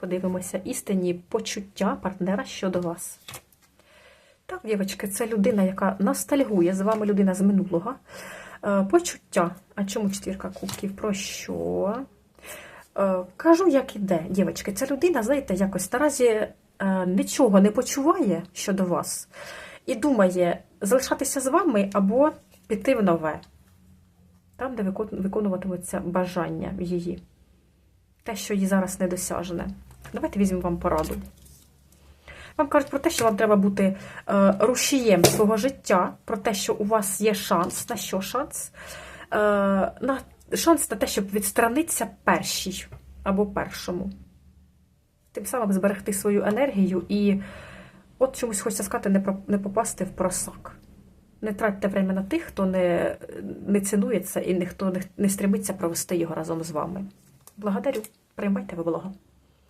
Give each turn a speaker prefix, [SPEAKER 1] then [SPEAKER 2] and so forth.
[SPEAKER 1] Подивимося істинні почуття партнера щодо вас. Так, дівчатки, це людина, яка ностальгує з вами людина з минулого. Е, Почуття. А чому четвірка кубків? Про що? Е, Кажу, як іде, дівчатки. Ця людина, знаєте, якось наразі е, нічого не почуває щодо вас і думає залишатися з вами або піти в нове. Там, де викон- виконуватимуться бажання її. Те, що їй зараз недосяжне. Давайте візьмемо вам пораду. Вам кажуть про те, що вам треба бути е, рушієм свого життя, про те, що у вас є шанс. На що шанс? Е, на шанс на те, щоб відстранитися першій або першому. Тим самим зберегти свою енергію і, от чомусь хочеться сказати, не, не попасти в просак. Не тратьте время на тих, хто не, не цінує і ніхто не, не стремиться провести його разом з вами. Благодарю. Приймайте ви благо.